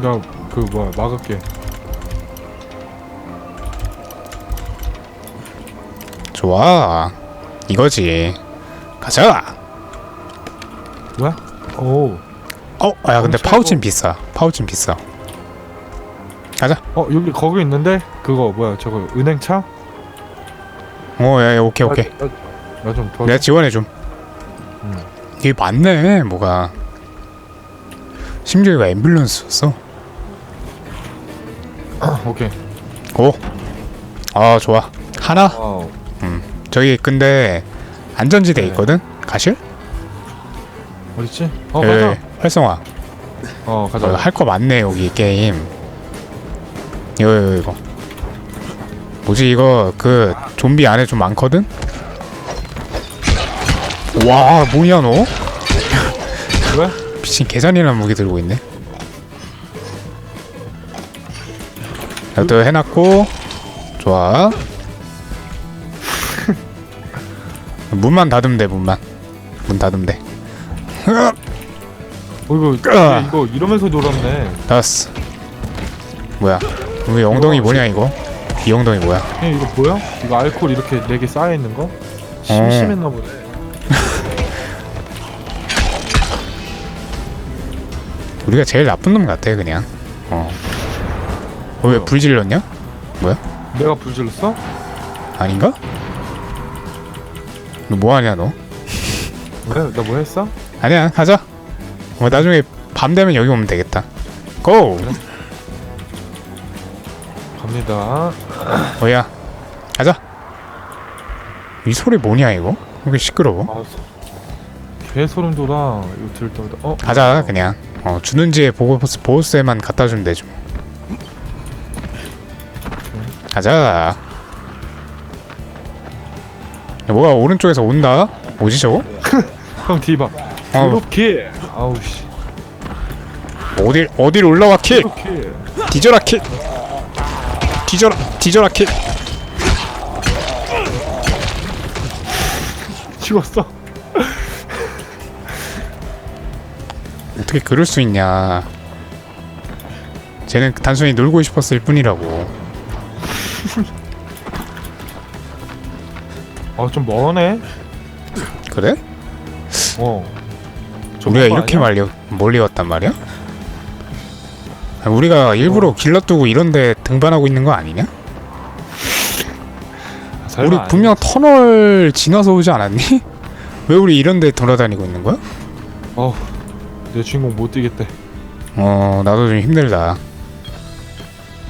나 그 뭐야 막을게. 좋아. 이거지. 가자. 뭐야? 오. 어, 아, 야, 근데 엄청 파우치는 비싸. 파우치는 비싸. 가자. 어 여기 거기 있는데 그거 뭐야 저거 은행차? 어, 야, 야, 오케이, 오케이. 나좀 도와줘. 내가 지원해 좀. 음. 이게 많네, 뭐가. 심지어 이거 앰뷸런스였어. 오케이. 고. 아, 좋아. 하나. 와우. 저기 근데 안전지대 네. 있거든. 가실? 어딨지? 어 예, 가자. 활성화. 어 가자. 할 거 많네 여기 게임. 이거 이거 이거. 뭐지 이거 그 좀비 안에 좀 많거든? 와 뭐냐 너? 왜? 미친 계산이라는 무기 들고 있네. 이것도 해놨고 좋아. 문만 닫으면 돼 문만. 문 닫으면 돼. 어 이거 아. 이러면서 놀았네. 닫았어. 뭐야? 우리 엉덩이 뭐냐 이거? 이 엉덩이 뭐야? 얘 이거 보여? 이거 알코올 이렇게 네 개 쌓여 있는 거? 심심했나 보네. 우리가 제일 나쁜 놈 같아 그냥. 어. 어, 왜 불 질렀냐? 내가 불 질렀어? 아닌가? 너 뭐하냐 너? 왜? 나 뭐 했어? 아니야 가자. 뭐 나중에 밤 되면 여기 오면 되겠다. 고! 갑니다. 뭐야? 가자. 이 소리 뭐냐 이거? 왜 이렇게 시끄러워? 아, 소- 개 소름 돋아. 이거 들을 때마다. 어? 가자 그냥. 어 주는지에 보고스 보스에만 갖다 주면 되죠. 가자. 야, 뭐가 오른쪽에서 온다? 뭐지 저거? 형 뒤봐. 어, 이렇게. 아우 씨. 어딜 어딜 올라와 킥! 이렇게. 뒤져라 킥! 뒤져라 뒤져라 킥! 죽었어. 어떻게 그럴 수 있냐? 쟤는 단순히 놀고 싶었을 뿐이라고. 아좀 머네. 그래? 어. 좀 우리가 이렇게? 말리 멀리 왔단 말이야? 아, 우리가 일부러 길러 두고 이런데 등반하고 있는 거 아니냐? 우리 아니야. 분명 터널 지나서 오지 않았니? 왜 우리 이런데 돌아다니고 있는 거야? 어우 내 주인공 못 뛰겠대. 어 나도 좀 힘들다.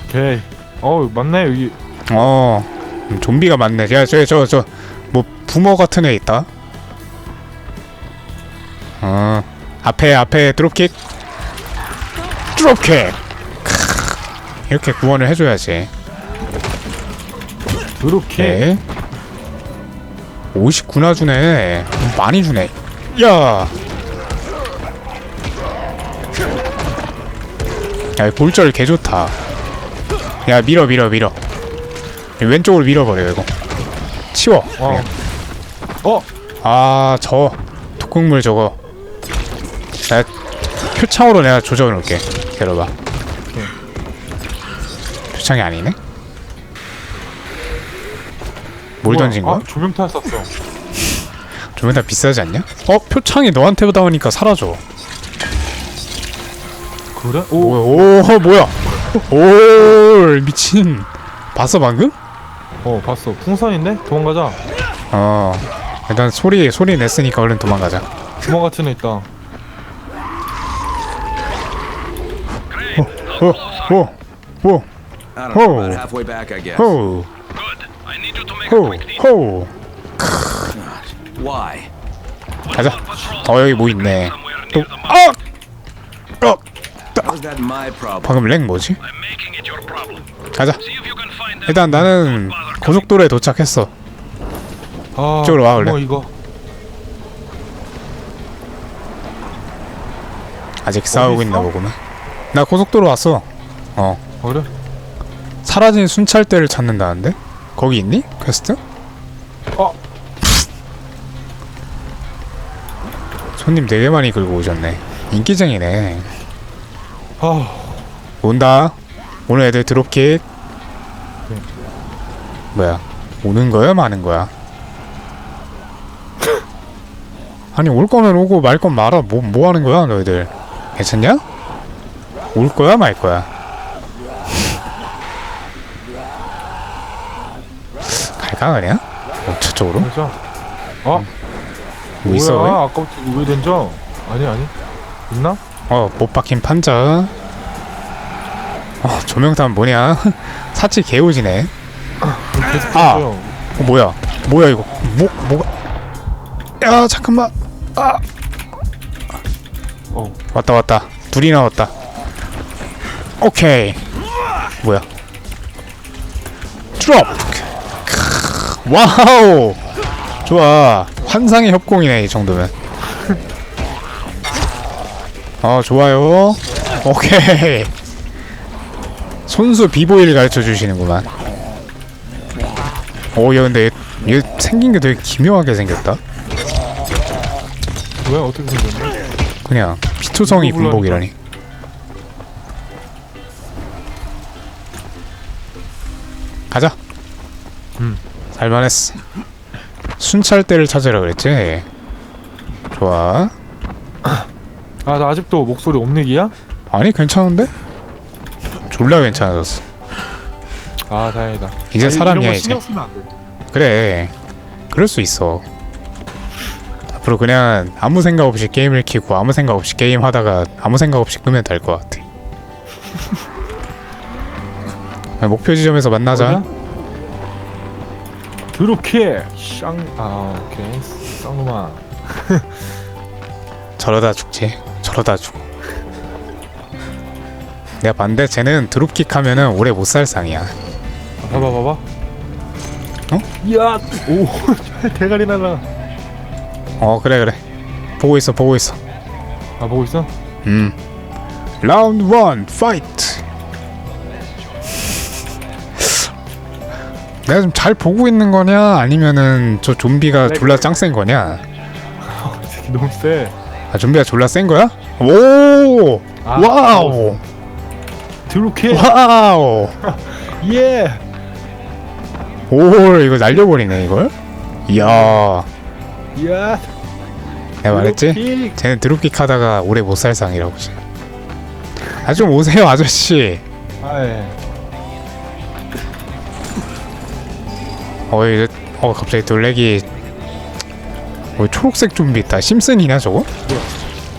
오케이. 어우 맞네 여기. 어 음, 좀비가 많네. 야 저기 저저 뭐 부모 같은 애 있다. 어 앞에 앞에 드롭킥 드롭킥 크, 이렇게 구원을 해줘야지. 네. 59나 주네. 많이 주네. 야. 야, 골절 개 좋다. 야, 밀어, 밀어, 밀어. 왼쪽으로 밀어버려, 이거. 치워. 어. 어. 아, 저 독극물 저거. 나 표창으로 내가 조져 놓을게. 기다려봐. 표창이 아니네? 뭘? 던진 거야? 아 조명탄 쐈어. 좀다 비싸지 않냐? 어? 표창이 너한테 닿으니까 사라져. 그래? 오, 오. 오 뭐야? 오 미친. 봤어 방금? 어 봤어. 풍선인데? 도망가자. 어. 일단 소리 소리 냈으니까 얼른 도망가자. 구멍 같은 애 있다. 오, 오, 오, I don't know, Oh. about halfway back, I guess. 호, Good. I need you to make a 호, quick deal. 호. Why? 가자. 어 여기 뭐 있네. Somewhere 또 near the mouth. 아, 어, How's that my problem? 방금 렉 뭐지? I'm making it your problem. 가자. See if you can find them. 일단 나는 고속도로에 도착했어. 아. 이쪽으로 와, 원래. 뭐 이거. 아직 싸우고 있나 있어? 보구나. 나 고속도로 왔어. 어. 어, 그래? 사라진 순찰대를 찾는다는데? 거기 있니? 퀘스트? 어. 손님 되게 많이 끌고 오셨네. 인기쟁이네. 아. 온다. 오늘 애들 드롭킥. 뭐야? 오는 거야, 마는 거야? 아니 올 거면 오고 말 건 말아. 뭐 뭐 하는 거야, 너희들? 괜찮냐? 올 거야, 말 거야? 갈까 그냥? 어, 저쪽으로? 진짜. 어? 뭐 있어? 왜? 뭐야? 아까부터 이거 왜 던져? 아니 아니. 있나? 어, 못 박힌 판자. 어, 조명탄 뭐냐? 사치 개오지네. 계속 아. 던져요. 어, 뭐야? 뭐야 이거? 뭐 뭐가? 야 잠깐만. 아 어. 왔다 왔다. 둘이 나왔다. 오케이. 뭐야? 드롭. 크, 와우. 좋아. 환상의 협공이네 이 정도면. 어 좋아요. 오케이. 손수 비보이를 가르쳐 주시는구만. 오, 야 근데 얘, 얘 생긴 게 되게 기묘하게 생겼다. 왜 어떻게 생겼냐? 그냥 피투성이 이거. 군복이라니. 가자. 음. 살만했어. 순찰대를 찾으라 그랬지. 좋아. 아 나 아직도 목소리 옴닉이야? 아니 괜찮은데? 졸라 괜찮아졌어. 아 다행이다. 이제 사람이야 이런 거 이제. 신경 쓰면 안 돼. 그래. 그럴 수 있어. 앞으로 그냥 아무 생각 없이 게임을 키고 아무 생각 없이 게임 하다가 아무 생각 없이 끄면 될 것 같아. 아, 목표 지점에서 만나자. 드롭킥 쌍. 아 오케이. 쌍놈아. 저러다 죽지. 저러다 죽어. 내가 반대 쟤는 드롭킥 하면은 오래 못 살 상이야. 아, 봐봐 봐봐. 어? 야. 오. 대가리 날라. 어 그래 그래. 보고 있어 보고 있어. 아 보고 있어? 음. 라운드 1 파이트. 내가 좀잘 보고 있는 거냐 아니면은 저 좀비가 졸라 짱센 거냐? 이 새끼 너무 세. 아 좀비가 졸라 센 거야? 오! 아, 와우! 드롭킥. 와우! 예. 오 이거 날려버리네 이걸? 이야 야. 내가 말했지? 드롭킥. 쟤는 드롭킥 하다가 오래 못 살 상이라고 아좀 오세요 아저씨 아 예. 어어 갑자기 놀래기 어 초록색 좀비 있다 심슨이냐 저거?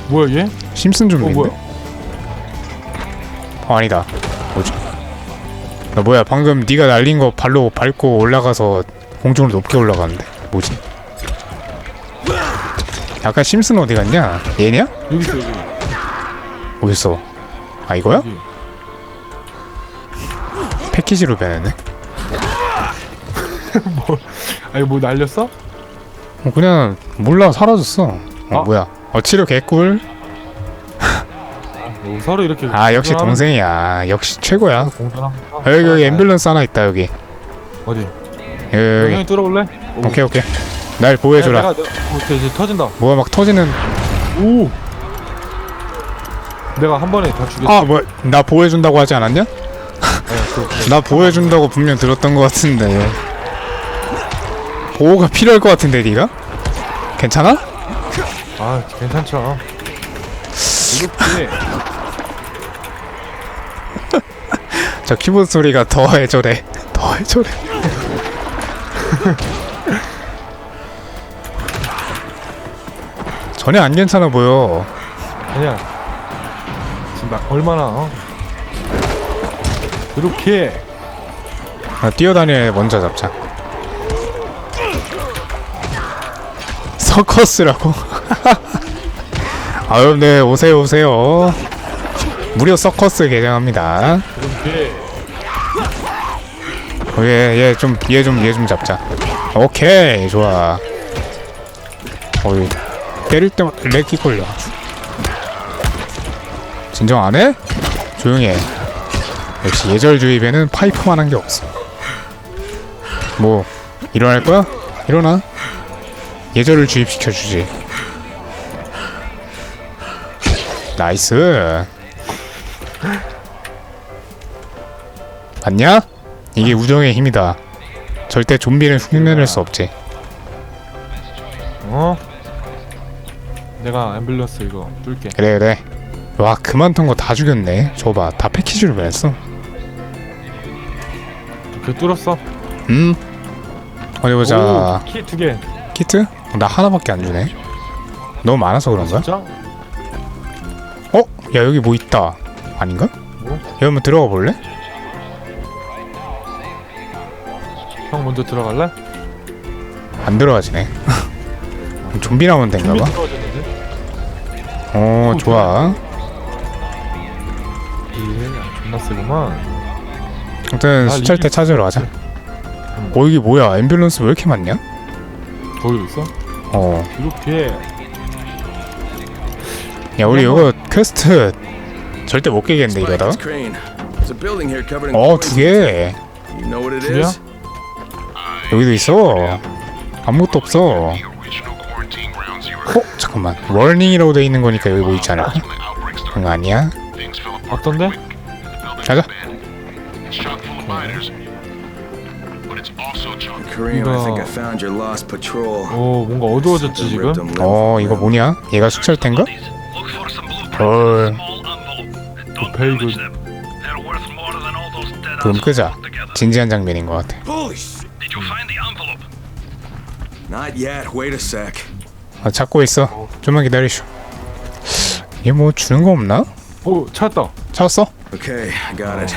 뭐야 얘? 심슨 어 좀비인데? 뭐야? 어 아니다 뭐지? 나 뭐야 방금 네가 날린 거 발로 밟고 올라가서 공중으로 높게 올라가는데 뭐지? 약간 심슨 어디 갔냐? 얘냐? 여기 있어 여기. 어딨어? 아 이거야? 여기. 패키지로 변했네 아니 뭐 날렸어? 어, 그냥 몰라 사라졌어 어, 아. 뭐야 어 치료 개꿀 뭐 서로 이렇게. 아 역시 동생이야 역시 최고야 공존합니다. 아, 여기 여기 앰뷸런스 하나 있다 여기 어디? 여기 여기 형이 뚫어볼래? 오케이 오케이 날 보호해줘라 내가, 내가, 어, 이제 터진다. 뭐가 막 터지는 오. 내가 한 번에 다 죽였어. 아뭐나 보호해준다고 하지 않았냐? 네, 그, 그, 나 보호해준다고 분명 들었던 것 같은데 보호가 필요할 것 같은데 네가? 괜찮아? 아 괜찮죠. 이렇게 저 키보드 소리가 더 해줘래. 더 해줘래. 전혀 안 괜찮아 보여. 아니야. 지금 막 얼마나 어? 이렇게. 아, 뛰어다니는 애 먼저 잡자. 서커스라고? 아유 네 오세요 오세요. 무료 서커스 개장합니다 얘 얘 좀 얘 좀 얘 좀 잡자. 오케이 좋아. 어이 때릴 때마다 렉이 걸려. 진정 안 해? 조용히 해. 역시 예절 주입에는 파이프만 한 게 없어. 뭐 일어날 거야? 일어나. 예절을 주입시켜 주지. 나이스. 봤냐? 이게 우정의 힘이다. 절대 좀비는 흉내낼 수 없지. 어? 내가 앰뷸런스 이거 뚫게 그래 그래. 와 그만 턴거다 죽였네. 저거 봐. 다 패키지로 보냈어. 그 뚫었어 음. 어디 보자. 키 두 개 키트? 나 하나밖에 안 주네. 너무 많아서 그런가? 진짜? 어? 야 여기 뭐 있다. 아닌가? 뭐? 여기 한번 들어가 볼래? 형 먼저 들어갈래? 안 들어가지네. 좀비 나오면 된가 봐. 들어가졌는데? 어 좋아. 예 존나 세구만 아무튼 아, 수철대 이게- 찾으러 가자. 응. 어 여기 뭐야? 앰뷸런스 왜 이렇게 많냐? 거기 있어? 어. 이렇게 야 우리 이거 퀘스트 절대 못 깨겠는데 이러다가. 어. 두 개. You know what it 두 개야? 여기도 있어. 아무것도 없어. 어 잠깐만. 러닝이라고 돼 있는 거니까 여기 뭐 started, 응 아니야. building 가자. 이거-. 오 뭔가 어두워졌지 지금? 어 이거. 뭐냐? 얘가 blueprints 헐. 그럼 assholes 끄자. 진지한 장면인 것 같아. You find the envelope? Not yet. Wait a sec. 어, 찾고 있어. 좀만 기다리쇼. 얘뭐 주는 거 없나? 오 찾았다 찾았어? Okay, I got it.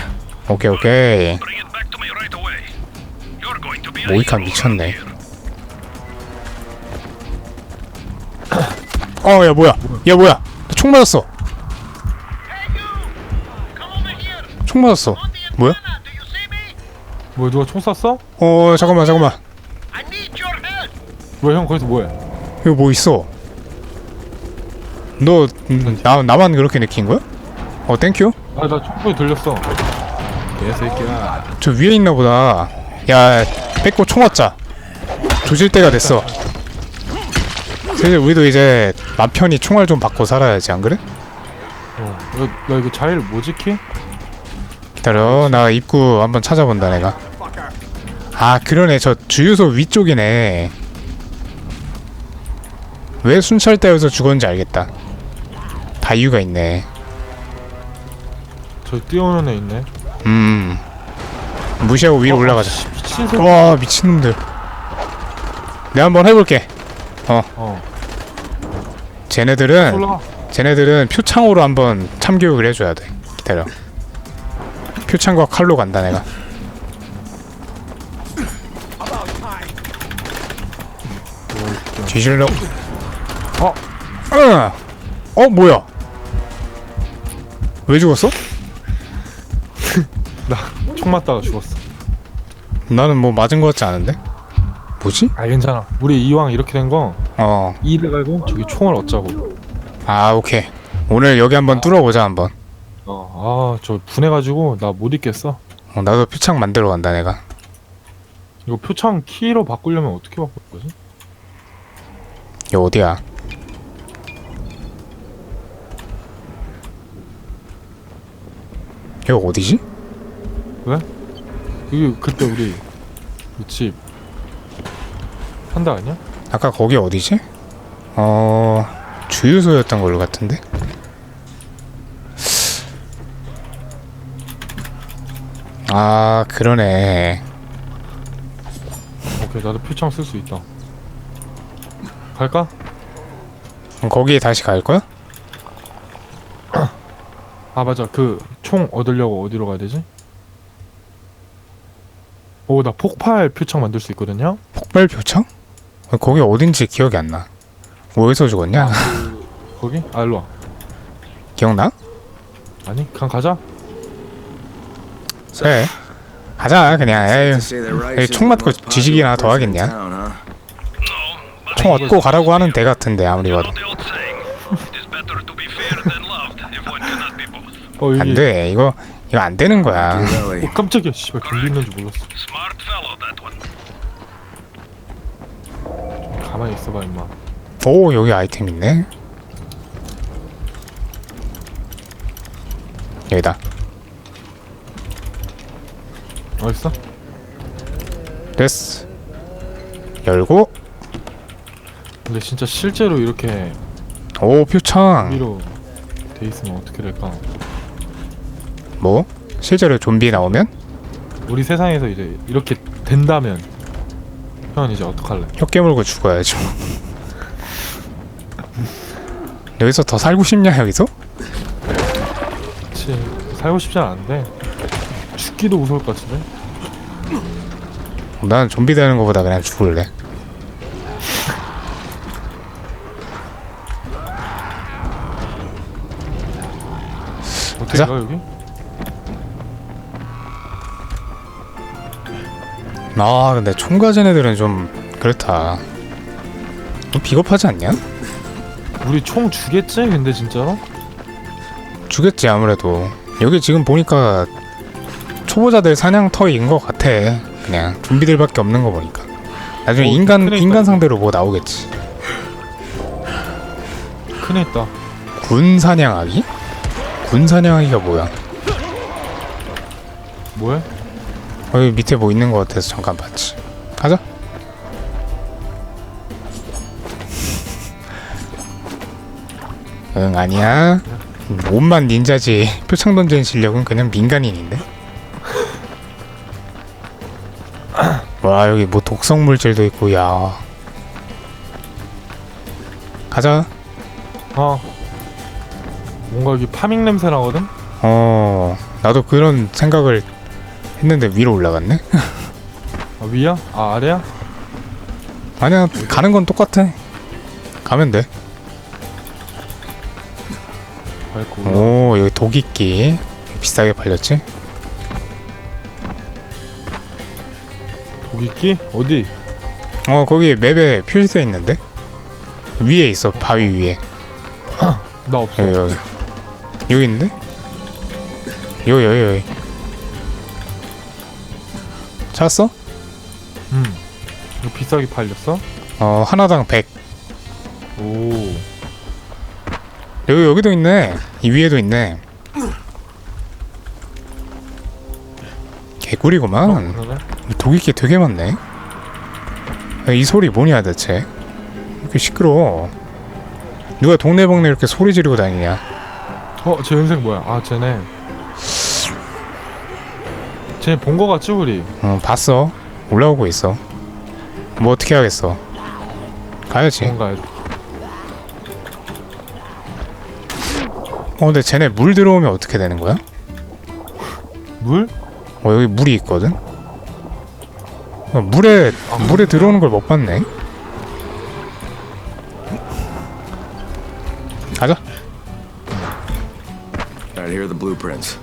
오케이 오케이. Bring it back to me right away. You're going to be a 모이칸 hero 미쳤네. here. 어 야 뭐야? 야 뭐야? 나총 맞았어. 총 맞았어. 뭐야? 뭐야 누가 총 쐈어? 어 잠깐만 잠깐만. 뭐야 형 거기서 뭐해? 이거 뭐 있어? 너 음, 나, 나만 그렇게 느낀 거야? 어 땡큐 아나 총소리 들렸어 개새끼야 저 위에 있나 보다 야 뺏고 총 맞자 조질 때가 됐어 사실 우리도 이제 남편이 총알 좀 받고 살아야지 안 그래? 어, 나, 나 이거 자일 뭐 지키? 기다려 나 입구 한번 찾아본다 내가 아 그러네. 저 주유소 위쪽이네. 왜 순찰대여서 죽었는지 알겠다. 다 이유가 있네. 저 뛰어오는 애 있네. 음 무시하고 위로 올라가자. 미친 새끼. 와 미친놈들. 내가 한번 해볼게. 어. 쟤네들은 올라가. 쟤네들은 표창으로 한번 참교육을 해줘야 돼. 기다려. 표창과 칼로 간다 내가 뒤질러 어? 어? 어 뭐야 왜 죽었어? 총 맞다가 죽었어 나는 뭐 맞은 것 같지 않은데? 뭐지? 아 괜찮아 우리 이왕 이렇게 된 거 어, 이를 갈고 저기 총을 얻자고 아 오케이 오늘 여기 한번 뚫어보자 한번 어 아저 분해가지고 나 못 있겠어 어, 나도 표창 만들어 간다 내가 이거 표창 키로 바꾸려면 어떻게 바꿀 거지? 이거 어디야? 이거 어디지? 이게 그때 우리 그집 한다 아니야? 아까 거기 어디지? 어... 주유소였던 걸로 같은데? 아 그러네 오케이 나도 표창 쓸 수 있다 갈까? 그럼 거기에 다시 갈 거야? 아 맞아 그 총 얻으려고 어디로 가야 되지? 오 나 폭발 표창 만들 수 있거든요? 폭발 표창? 어, 거기 어딘지 기억이 안 나. 어디서 죽었냐? 거기? 아 일로와 기억나? 아니 그냥 가자 그래. 가자 그냥. right 에이, 총 맞고 지식이나 더 하겠냐? 총 얻고 가라고 하는 대 같은데 아무리 봐도. know the old saying. It is better to be feared than loved if one cannot be both. 어 여기 안 돼. 이거 이거 안 되는 거야. 어, 깜짝이야 씨발 경비 있는 줄 몰랐어. 가만히 있어봐 임마 오 여기 아이템 있네. 여기다. 어딨어? 됐어 열고 근데 진짜 실제로 이렇게 오 표창 위로 돼 있으면 어떻게 될까? 뭐? 실제로 좀비 나오면? 우리 세상에서 이제 이렇게 된다면 형은 이제 어떡할래? 혀 깨물고 죽어야죠 여기서 더 살고 싶냐 여기서? 그치 살고 싶지 않은데 죽기도 무서울 것 같은데? 난 좀비 되는 것보다 그냥 죽을래 어떻게 가자. 가 여기? 아 근데 총 가진 애들은 좀 그렇다 좀 비겁하지 않냐? 우리 총 주겠지? 근데 진짜로? 주겠지 아무래도 여기 지금 보니까 초보자들 사냥터인 것 같아 그냥 좀비들밖에 없는 거 보니까 나중에 어, 인간. 인간 상대로 뭐 나오겠지 큰애 있다 군 사냥하기? 군 사냥하기가 뭐야? 뭐해? 여기 밑에 뭐 있는 것 같아서 잠깐 봤지. 가자. 응 아니야. 몸만 닌자지. 표창 던지는 실력은 그냥 민간인인데? 와 여기 뭐 독성 물질도 있고 야. 가자. 어 뭔가 여기 파밍 냄새 나거든? 어 나도 그런 생각을 했는데 위로 올라갔네 아 위야? 아 아래야? 아니야 가는 건 똑같아 가면 돼 밟고 올라 오 여기 독이끼 비싸게 팔렸지? 독이끼? 어디? 어 거기 맵에 표시돼 있는데 위에 있어 바위 위에 나 없어 여기 여기 여기 있는데? 여기 여기 여기. 찾았어? 음. 이거 비싸게 팔렸어? 어 하나당 100 오. 여기 여기도 있네. 이 위에도 있네. 개꿀이구만. 어, 그러네. 독이끼 되게 많네. 야, 이 소리 뭐냐 대체? 왜 이렇게 시끄러워? 누가 동네방네 이렇게 소리 지르고 다니냐 어? 쟤 연색 뭐야? 아 쟤네 쟤 본 거 같지 우리? 어 봤어 올라오고 있어 뭐 어떻게 하겠어 가야지 뭔가 어 근데 쟤네 물 들어오면 어떻게 되는 거야? 물? 어 여기 물이 있거든 어, 물에 물에 들어오는 걸 못 봤네 blueprints.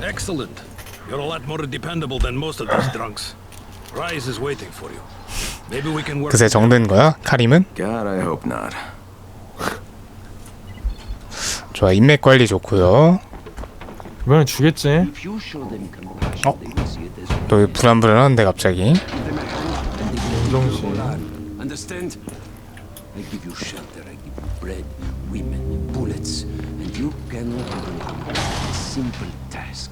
Excellent. You're a lot more dependable than most of these drunks. Rise is waiting for you. Maybe we can work. 그새 정든 거야? 카림은? God, I hope not. 좋아 인맥 관리 좋고요 이번엔 주겠지? As 또 불안불안한데 갑자기 정신 Understand? I give you shelter, I give you bread, women, bullets, and you cannot do a simple task.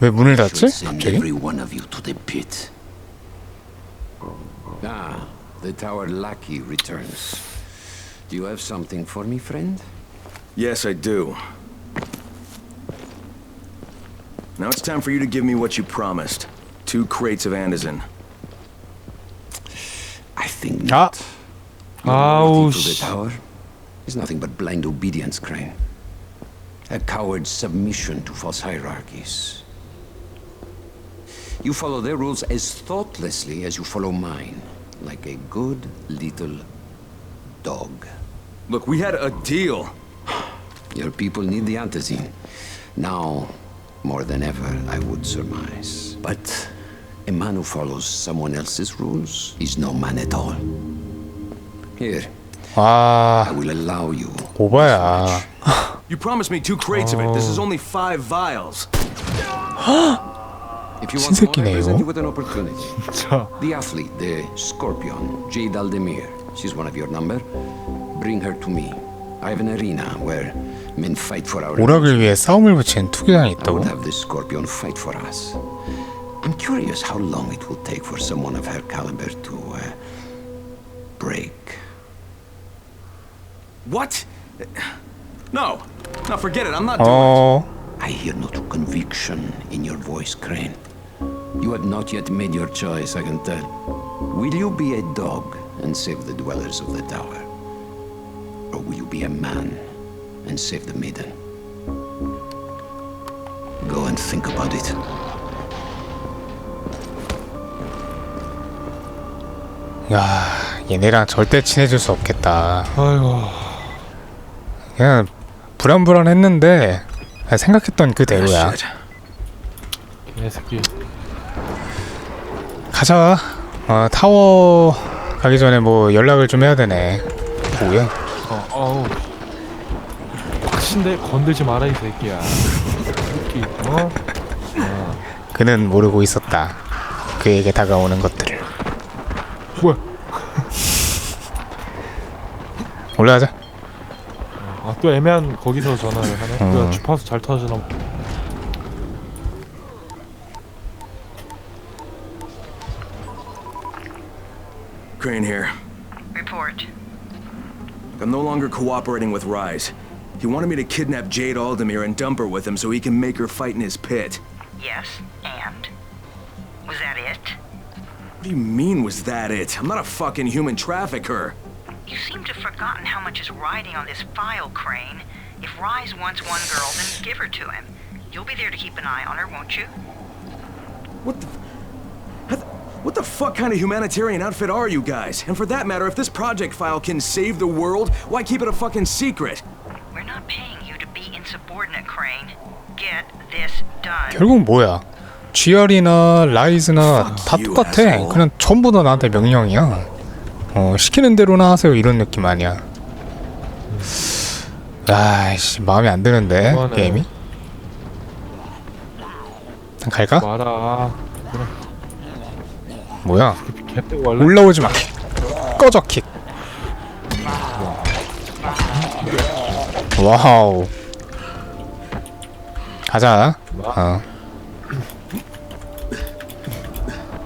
왜 문을 닫지? Should send 갑자기? every one of you to the pit. Ah, the tower lackey returns. Do you have something for me, friend? Yes, I do. Now it's time for you to give me what you promised. Two crates of Andazin. I think 아! not. Your Ow, loyalty to the tower is nothing but blind obedience, Crane. A coward's submission to false hierarchies. You follow their rules as thoughtlessly as you follow mine, like a good little dog. Look, we had a deal. Your people need the antizine. Now, more than ever, I would surmise. But a man who follows someone else's rules is no man at all. Here, I 와 will allow you. 오바야 You promised me two crates of it. This is only five vials. If you want more, 신새끼네, I present 이거. you with an opportunity. 자 The athlete, the Scorpion, Jade Aldemir. She's one of your number. Bring her to me. I have an arena where men fight for our 오락을 위해 싸움을 붙인 투기장이 I 있다고? would have the Scorpion fight for us. I'm curious how long it will take for someone of her caliber to uh, break. What? No. No, forget it. I'm not doing it. 어 I hear no true conviction in your voice, Crane. You have not yet made your choice, I can tell. Will you be a dog and save the dwellers of the tower? Or will you be a man and save the maiden? Go and think about it. 야, 얘네랑 절대 친해질 수 없겠다. 아이고 그냥 불안불안했는데 그냥 생각했던 그대로야. 개새끼 가자. 어, 타워 가기 전에 뭐 연락을 좀 해야 되네. 뭐야? 어 어우 확신데 건들지 마라 이 새끼야 새끼 어? 그는 모르고 있었다. 그에게 다가오는 것들을. 뭐야 올라가자. 아 또 애매한 거기서 전화를 하네 어. 그 주파수 잘 터지나 Crane here. Report. I'm no longer cooperating with Rise. He wanted me to kidnap Jade Aldemir and dump her with him so he can make her fight in his pit. Yes, and? Was that it? What do you mean, was that it? I'm not a fucking human trafficker. You seem to have forgotten how much is riding on this file, Crane. If Rise wants one girl, then give her to him. You'll be there to keep an eye on her, won't you? What the. What the- What the fuck kind of humanitarian outfit are you guys? And for that matter, if this project file can save the world, why keep it a fucking secret? We're not paying you to be insubordinate, Crane. Get this done. 결국 뭐야? GR이나 라이즈나 다 you, 똑같아. asshole. 그냥 전부 다 나한테 명령이야. 어, 시키는 대로나 하세요 이런 느낌 아니야. 아이씨 마음에 안 드는데 그만해. 게임이. 갈까? 마라 뭐야? 개떼고? 올라오지 마. 꺼져 킥. 와우. 가자. 어.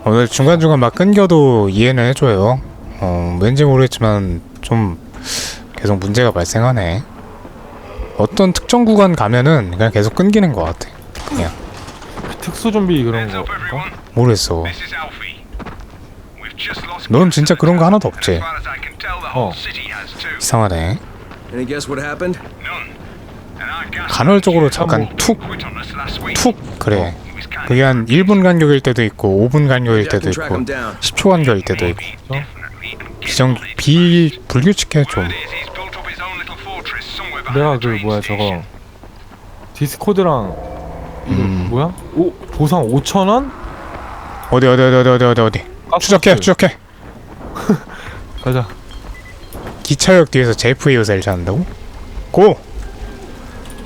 오늘 중간중간 막 끊겨도 이해는 해줘요. 어, 왠지 모르겠지만 좀 계속 문제가 발생하네. 어떤 특정 구간 가면은 그냥 계속 끊기는 것 같아. 그냥 특수 좀비 그런 거. 모르겠어. 넌 진짜 그런 거 하나도 없지. as far as I can tell, the whole 어. city has too. 이상하네. Any guess what happened? 간헐적으로 잠깐 툭. 툭 그래 그게 한 1분 간격일 때도 있고 5분 간격일 때도 있고 down. 10초 간격일 때도 있고 비정. 비 불규칙해 좀 내가 그 뭐야. 저거 디스코드랑 이거 음. 뭐야? 오 보상 5천 원? 어디 어디 어디 어디 어디 어디 추적해 추적해 가자 기차역 뒤에서 제프 요새를 찾는다고? 고!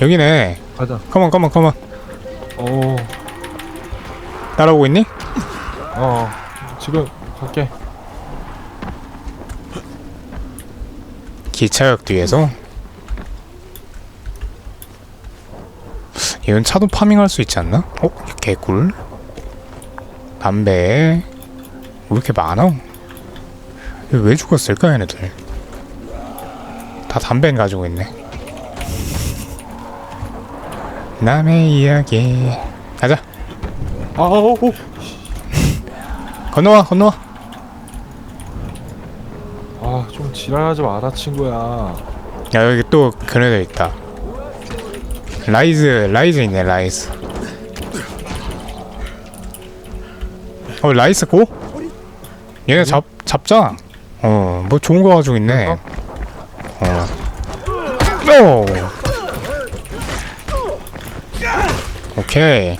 여기네 가자 컴온 컴온 컴온 오 따라오고 있니? 어 지금 갈게 기차역 뒤에서? 이건 차도 파밍할 수 있지 않나? 어? 개꿀? 담배? 왜 이렇게 많아? 왜 죽었을까 얘네들? 다 담배 가지고 있네. 남의 이야기. 가자. 아오 건너와 건너와 아좀 지랄하지 마라 친구야. 야 여기 또 그네들 있다. 라이즈 라이즈 있네 라이즈. 어 라이즈 고? 얘네 잡 잡자. 어뭐 좋은 거 가지고 있네. 어. 오! 오케이.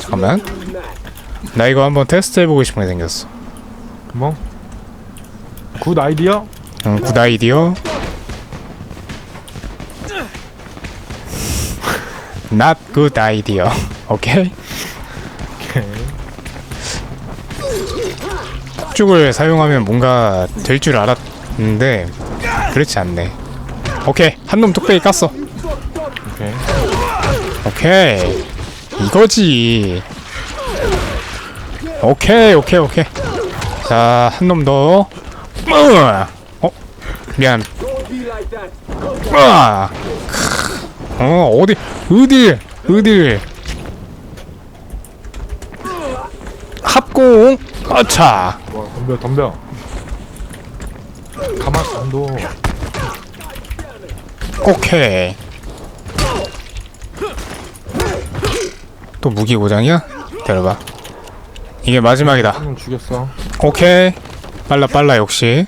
잠깐만. 나 이거 한번 테스트 해보고 싶은 게 생겼어 뭐? 굿 아이디어? 응, 굿 아이디어. Not good idea. 오케이. 폭죽을 사용하면 뭔가 될 줄 알았는데 그렇지 않네. 오케이 한 놈 뚝배기 깠어. 오케이 오케이 이거지. 오케이, 오케이, 오케이. 자, 한 놈 더. 으아. 어? 미안. 으아. 크. 어, 어디, 어디, 어디. 합공. 아차. 와 덤벼 덤벼 가만 안 둬. 오케이. 또 무기 고장이야? 기다려봐. 이게 마지막이다. 한명 죽였어 오케이. 빨라 빨라 역시.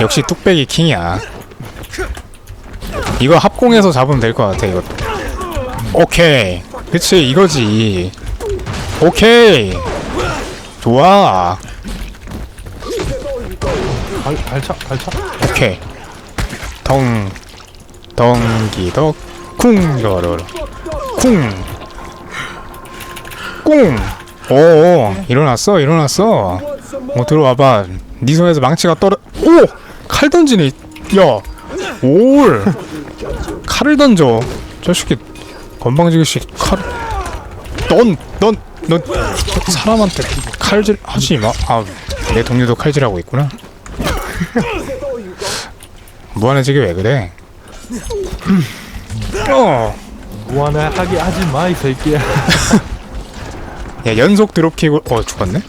역시 뚝배기 킹이야. 이거 합공해서 잡으면 될 것 같아 이것도. 오케이. 그치 이거지. 오케이. 좋아. 발, 발차 발차 오케이. 덩 덩기덕 쿵여러러 쿵 꿍. 오 일어났어 일어났어. 어 들어와봐. 네 손에서 망치가 떨어. 오! 칼 던지네. 야. 올. 칼을 던져. 저 새끼 건방지게 씨 칼. 넌넌 넌 사람한테 칼질 하지 마. 아, 내 동료도 칼질하고 있구나. 무한해지게 왜 그래? 어. 무한하게 하지 마 이 새끼야 야 연속 드롭킥을 어 죽었네?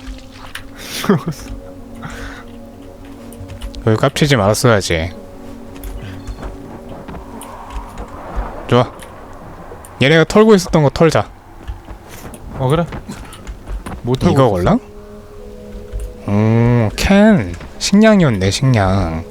여기 깝치지 말았어야지 좋아 얘네가 털고 있었던 거 털자 어 그래 못 털고 이거? 걸랑? 음캔 식량이었네 식량